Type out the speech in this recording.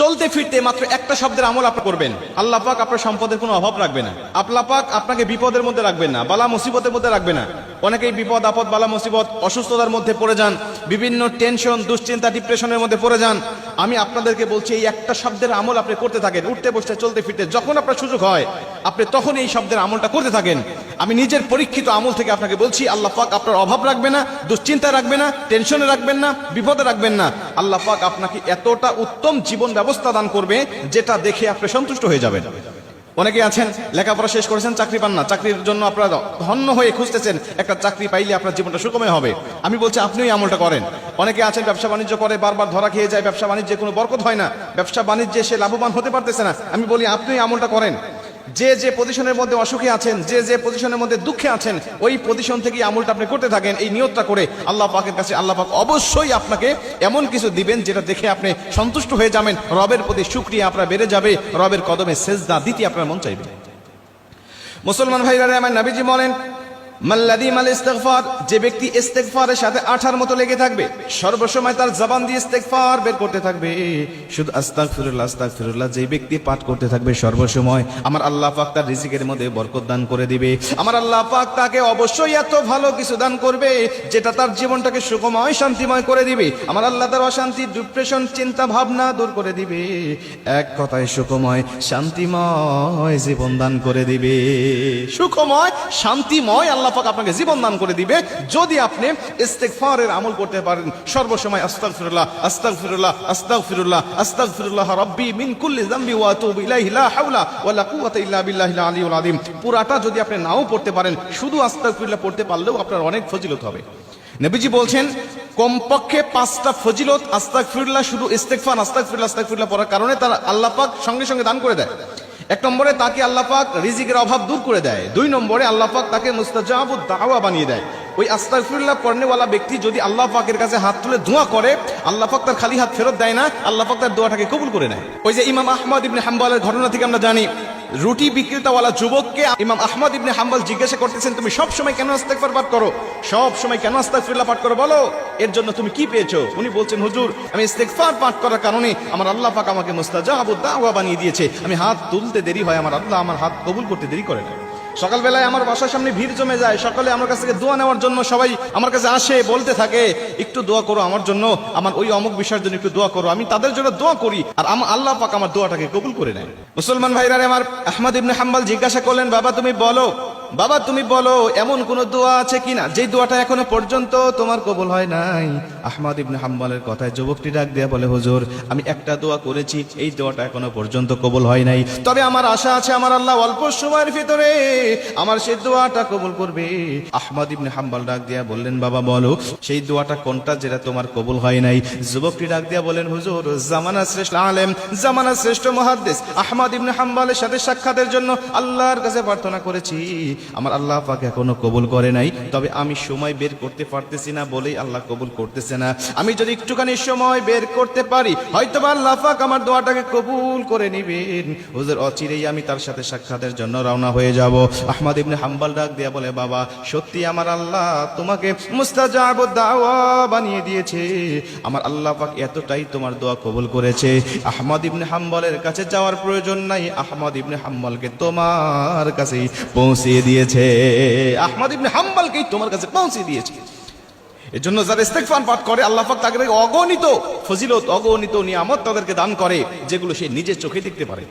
চলতে ফিরতে মাত্র একটা শব্দের আমল আপনি করবেন। আল্লাহ পাক আপনার সম্পদের কোনো অভাব রাখবে না। আল্লাহ পাক আপনাকে বিপদের মধ্যে রাখবেন না, বালা মুসিবতের মধ্যে রাখবে না। অনেকেই বিপদ, আপদ, বালা মুসিবত, অসুস্থতার মধ্যে পড়ে যান, বিভিন্ন টেনশন দুশ্চিন্তা ডিপ্রেশনের মধ্যে পড়ে যান। আমি আপনাদেরকে বলছি, এই একটা শব্দের আমল আপনি করতে থাকেন, উঠতে বসতে, চলতে ফিরতে, যখন আপনার সুযোগ হয়, আপনি তখন এই শব্দের আমলটা করতে থাকেন। আমি নিজের পরীক্ষিত আমল থেকে আপনাকে বলছি, আল্লাহ পাক আপনার অভাব রাখবে না, দুশ্চিন্তা রাখবে না টেনশনে রাখবেন না, বিপদে রাখবেন না। আল্লাহ পাক আপনাকে এতটা উত্তম জীবন ব্যবস্থা দান করবে যেটা দেখে আপনি সন্তুষ্ট হয়ে যাবেন। অনেকে আছেন, লেখাপড়া শেষ করেছেন, চাকরি পান না। চাকরির জন্য আপনারা ধন্য হয়ে খুঁজতেছেন, একটা চাকরি পাইলে আপনার জীবনটা সুকময় হবে। আমি বলছি আপনি ওই আমলটা করেন। অনেকে আছেন, ব্যবসা বাণিজ্য করে, বারবার ধরা খেয়ে যায়, ব্যবসা বাণিজ্যে কোনো বরকত হয় না। ব্যবসা বাণিজ্যে সে লাভবান হতে পারতেছে না। আমি বলি আপনি ওই আমলটা করেন। যে যে পজিশনের মধ্যে অসুখে আছেন, যে যে পজিশনের মধ্যে দুঃখে আছেন, ওই পজিশন থেকে আমলটা আপনি করতে থাকেন, এই নিয়তটা করে আল্লাহ পাকের কাছে আল্লাহ পাক অবশ্যই আপনাকে এমন কিছু দিবেন যেটা দেখে আপনি সন্তুষ্ট হয়ে যাবেন, রবের প্রতি সুক্রিয়া আপনার বেড়ে যাবে, রবের কদমে সেজদা দিতে আপনার মন চাইবে। মুসলমান ভাইরা, আমার নাবিজি বলেন মাল্লাদি মাল ইস্তেগফার, যে ব্যক্তি ইস্তেগফারের সাথে আঠার মতো লেগে থাকবে, সর্বসময় তার জবান দিয়ে ইস্তেগফার বের করতে থাকবে। শুধু আস্তাগফিরুল্লাহ আস্তাগফিরুল্লাহ যে ব্যক্তি পাঠ করতে থাকবে সর্বসময়, আমার আল্লাহ পাক তার রিজিকের মধ্যে বরকত দান করে দিবে। আমার আল্লাহ পাক তাকে অবশ্যই এত ভালো কিছু দান করবে, যেটা তার জীবনটাকে সুখময়, শান্তিময় করে দিবে। আমার আল্লাহ তার অশান্তি, ডিপ্রেশন চিন্তা ভাবনা দূর করে দিবে। এক কথায় সুখময়, শান্তিময় জীবন দান করে দিবে। সুখময়, শান্তিময় আল্লাহ পাক আপনাকে জীবন দান করে দিবে। যদি আপনি ইস্তেগফারের আমল করতে পারেন, সর্বসময় আস্তাগফিরুল্লাহ আস্তাগফিরুল্লাহ আস্তাগফিরুল্লাহ আস্তাগফিরুল্লাহ রাব্বি মিন কুল্লি যামবি ওয়া আতুবু ইলাইহি লা হাওলা ওয়া লা কুওয়াতা ইল্লা বিল্লাহিল আলিয়্যুল আযীম। পুরাটা যদি আপনি নাও পড়তে পারেন, শুধু আস্তাক আস্তাগফিরুল্লাহ পড়তে পারলেও আপনার অনেক ফজিলত হবে। নবীজি বলছেন, কমপক্ষে পাঁচটা ফজিলত আস্তাগফিরুল্লাহ শুধু ইস্তেগফার, আস্তাগফিরুল্লাহ আস্তাগফিরুল্লাহ পড়ার কারণে তার আল্লাহ পাক সঙ্গে সঙ্গে দান করে দেয়। এক নম্বরে তাকে আল্লাপাক রিজিকের অভাব দূর করে দেয়। দুই নম্বরে আল্লাপাক তাকে মুস্তাজাবুদ দাওয়া বানিয়ে দেয়। ওই আস্তাগফিরুল্লাহ পড়নেওয়ালা ব্যক্তি যদি আল্লাহ পাকের কাছে হাত তুলে ধোঁয়া করে, আল্লাহ পাক তার খালি হাত ফেরত দেয় না, আল্লাহ পাক তার দোয়াটাকে কবুল করে নেয়। ওই যে ইমাম আহমদ ইবনে হাম্বালের ঘটনা থেকে আমরা জানি, রুটি বিক্রেতাওয়ালা যুবককে ইমাম আহমদ ইবনে হাম্বাল জিজ্ঞাসা করতেছেন, তুমি সব সময় কেন আস্তাগফার পাঠ করো? সব সময় কেন আস্তাগফিরুল্লাহ পাঠ করো বলো? এর জন্য তুমি কি পেয়েছ? উনি বলছেন, হুজুর, আমি ইস্তেগফার পাঠ করার কারণে আমার আল্লাহ পাক আমাকে মুস্তাজাবুদ দাওয়া বানিয়ে দিয়েছে। আমি হাত তুলতে দেরি হয়, আমার আল্লাহ আমার হাত কবুল করতে দেরি করে না। সকালবেলায় আমার বাসার সামনে ভিড় জমে যায়। সকালে আমার কাছ থেকে দোয়া নেওয়ার জন্য সবাই আমার কাছে আসে, বলতে থাকে, একটু দোয়া করো আমার জন্য, আমার ওই অমুক বিষয়ের জন্য একটু দোয়া করো, আমি তাদের জন্য দোয়া করি। আর আমার আল্লাহ পাক আমার দোয়াটাকে কবুল করে নেয়। মুসলমান ভাইরা আমার আহমদ ইবনে হাম্বাল জিজ্ঞাসা করলেন, বাবা, তুমি বলো বাবা, তুমি বলো, এমন কোন দোয়া আছে কিনা? যে দোয়াটা এখনও পর্যন্ত তোমার কবল হয় নাই। আহমদ ইবনে হাম্বালের কথায় যুবকটি ডাক দেয়া বলে, হুজুর, আমি একটা দোয়া করেছি, এই দোয়াটা এখনও পর্যন্ত কবল হয় নাই। তবে আমার আশা আছে, আমার আল্লাহ অল্প সময়ের ভিতরে আমার সেই দোয়াটা কবল করবে। আহমদ ইবনে হাম্বাল ডাক দিয়া বললেন, বাবা, বলো, সেই দোয়াটা কোনটা যেটা তোমার কবল হয় নাই? যুবকটি ডাক দিয়া বলেন হুজুর জামানা শ্রেষ্ঠ আলেম জামানা শ্রেষ্ঠ মহাদ্দেশ, আহমদ ইবনে হাম্বালের সাথে সাক্ষাতের জন্য আল্লাহর কাছে প্রার্থনা করেছি। আমার আল্লাহ পাক এখনও কবুল করে নাই। তবে আমি সময় বের করতে পারতেছি না বলেই আল্লাহ কবুল করতেছে না। আমি যদি একটুখানি সময় বের করতে পারি হয়তো বা আল্লাহ পাক আমার দোয়াটাকে কবুল করে নিবেন। হুজুর অচিরেই আমি তার সাথে সাক্ষাতের জন্য রওনা হয়ে যাব। আহমদ ইবনে হাম্বাল ডাক দিয়া বলে, বাবা, সত্যি আমার আল্লাহ তোমাকে মুস্তাজাব দাওয়া বানিয়ে দিয়েছে। আমার আল্লাহ পাক এতটাই তোমার দোয়া কবুল করেছে। আহমদ ইবনে হাম্বলের কাছে যাওয়ার প্রয়োজন নাই। আহমদ ইবনে হাম্বলকে তোমার কাছেই পৌঁছিয়ে দিয়েছে। আহমদ ইবনে হাম্বালকেই তোমার কাছে পৌঁছে দিয়েছে। এর জন্য যারা ইস্তেকফান পাঠ করে, আল্লাহ পাক তাদের অগণিত ফজিলত, অগণিত নিয়ামত তাদেরকে দান করে, যেগুলো সে নিজে চোখে দেখতে পারে।